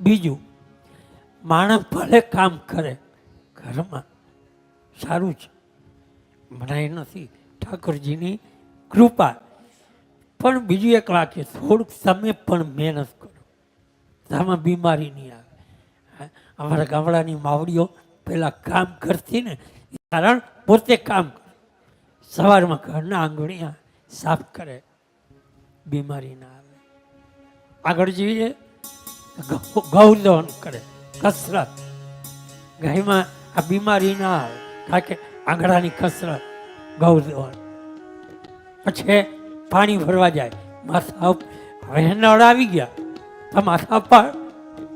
બીજું, માણસ ભલે કામ કરે, ઘરમાં સારું છે. મનાય નથી. ઠાકોરજીની કૃપા. પણ બીજું એક વાક્ય, થોડુંક તમે પણ મહેનત કરો. આમાં બીમારી નહીં આવે. અમારા ગામડાની માવડીઓ પહેલાં કામ કરતી ને કારણ પોતે કામ કરે. સવારમાં ઘરના આંગણિયા સાફ કરે. બીમારી ના આવે. આગળ જોઈએ. ગૌદહન કરે. કસરત. ગાયમાં આ બીમારી ના આવે. કારણ કે આંગળાની કસરત ગૌદહન પછી પાણી ભરવા જાય. માથા ઉપ- હવે નળ આવી ગયા. માથા પર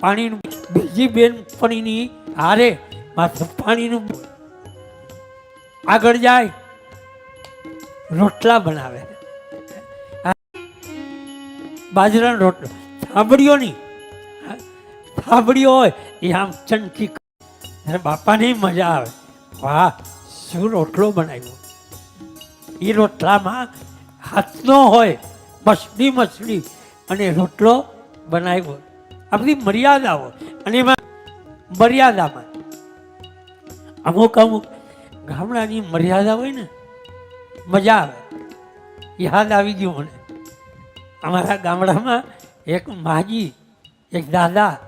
પાણીનું બીજી બેન પાણીની હારે માથા પાણીનું આગળ જાય. રોટલા બનાવે. બાજરાનો રોટલો. સાંભળ્યો નહીં. થાંભળીઓ હોય, એ આમ ચણકી બાપાને મજા આવે. વાહ, શું રોટલો બનાવ્યો? એ રોટલામાં હાથનો હોય, મસળી મસળી, અને રોટલો બનાવ્યો. આ બધી મર્યાદાઓ, અને એમાં મર્યાદામાં. અમુક અમુક ગામડાની મર્યાદા હોય ને, મજા આવે. યાદ આવી ગયું મને. અમારા ગામડામાં એક માજી, એક દાદા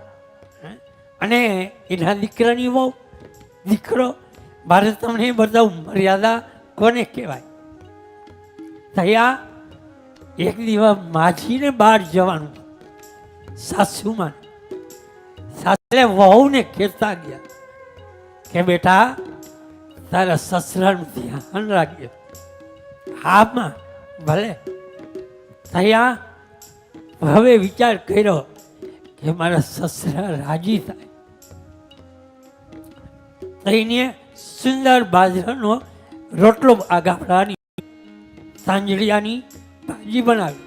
અને એના દીકરાની વહુ દીકરો, મારે તમને બધા મર્યાદા કોને કહેવાય? થયા એક દિવસ માજીને બહાર જવાનું. સાસુમાં સાસરે વહુને કહેતા ગયા કે, બેટા, તારા સસરાનું ધ્યાન રાખજો. હામાં, ભલે. થયા હવે વિચાર કર્યો. કે મારા સસરા રાજી થાય. થઈને સુંદર બાજરાનો રોટલો આ સાંજળિયાની ભાજી બનાવી.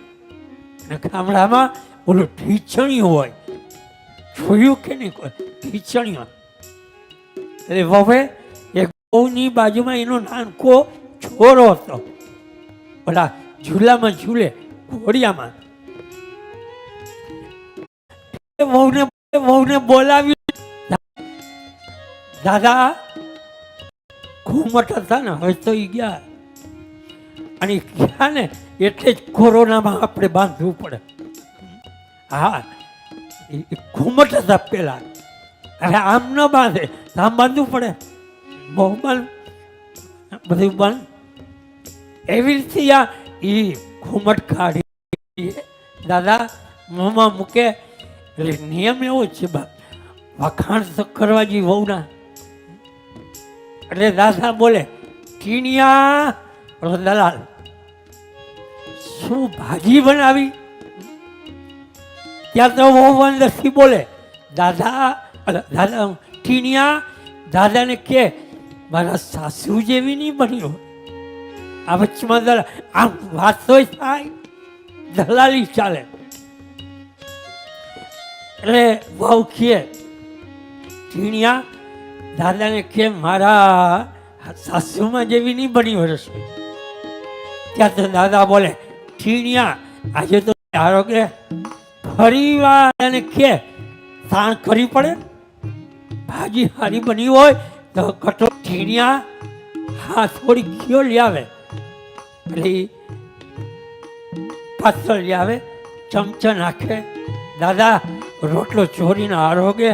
અને ગામડામાં ઓલું ઢીચણી હોય. જોયું કે નહીં કોઈ? હોય. એટલે વવે એ ગૌની બાજુમાં એનો નાનકો છોરો હતો. ઓલા ઝૂલામાં ઝૂલે, ઘોડિયામાં. વહુને વહુને બોલાવ્યું. દાદા ઘૂમટ હતા ને, હવે તો ગયા. અને ગયા ને એટલે જ કોરોનામાં આપણે બાંધવું પડે. હા ઘૂમટ હતા પેલા. હવે આમ ન બાંધે, આમ બાંધવું પડે. બહુ બંધ બધું. બંધ એવી રીતે આ એ ઘૂમટ કાઢી દાદા, મોંમાં મૂકે. એટલે નિયમ એવો જ છે, બા. વખાણ તો કરવા જી વહુના. એટલે દાદા બોલે, ટીણિયા દલાલ શું ભાજી બનાવી? ત્યાં તો વહુ અંદરથી બોલે, દાદા દાદા, ટીણિયા, દાદાને કે, મારા સાસુ જેવી નહીં બન્યો આ વચ્ચેમાં દલાલ આમ વાત તોય થાય, દલાલી ચાલે. એટલે વહુ ખીએ ઝીણિયા દાદાને કે મારા સાસુમાં જેવી નહીં બની રસોઈ ત્યાં તો દાદા બોલે ઠીણિયા આજે તો આરોગ્ય ફરી વાર એને કે તાણ ખરી પડે. ભાજી સારી બની હોય તો કટો ઠીણિયા હા થોડી ઘીઓ લઈ આવે ઈ પાત્ર લઈ આવે, ચમચા નાખે, દાદા રોટલો ચોરીને આરોગે